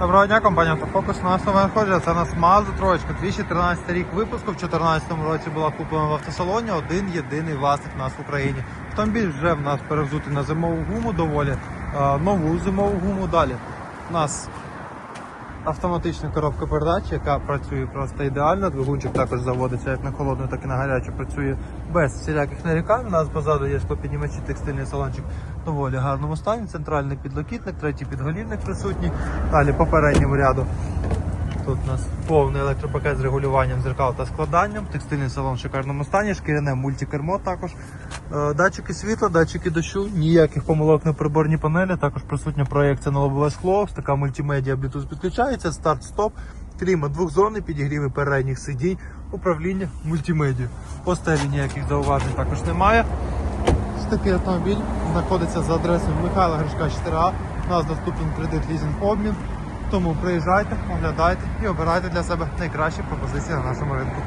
Доброго дня, компанія Автофокус. на нас нове надходження. Це у нас Mazda троєчка. 2013 рік випуску. В 2014 році була куплена в автосалоні. Один єдиний власник в нас в Україні. Автомобіль вже в нас перевзутий на зимову гуму доволі. е, Нову зимову гуму далі. У нас автоматична коробка передач, яка працює просто ідеально. Двигунчик також заводиться як на холодну, так і на гарячу. Працює без всіляких нарікань. У нас позаду є склопіднімачі, текстильний салончик в доволі гарному стані. Центральний підлокітник, третій підголівник присутній. Далі по передньому ряду. Тут у нас повний електропакет з регулюванням зеркал та складанням, текстильний салон в шикарному стані, шкіряне мультикермо також. Е, Датчики світла, датчики дощу, ніяких помилок на приборній панелі, також присутня проєкція на лобове скло, така мультимедіа Bluetooth підключається, старт-стоп, клімат двохзонний, підігріви передніх сидінь, управління мультимедіа. По стелі ніяких зауважень також немає. Такий автомобіль знаходиться за адресою Михайла Гришка 4А. У нас доступний кредит лізинг обмін. Тому приїжджайте, оглядайте і обирайте для себе найкращі пропозиції на нашому ринку.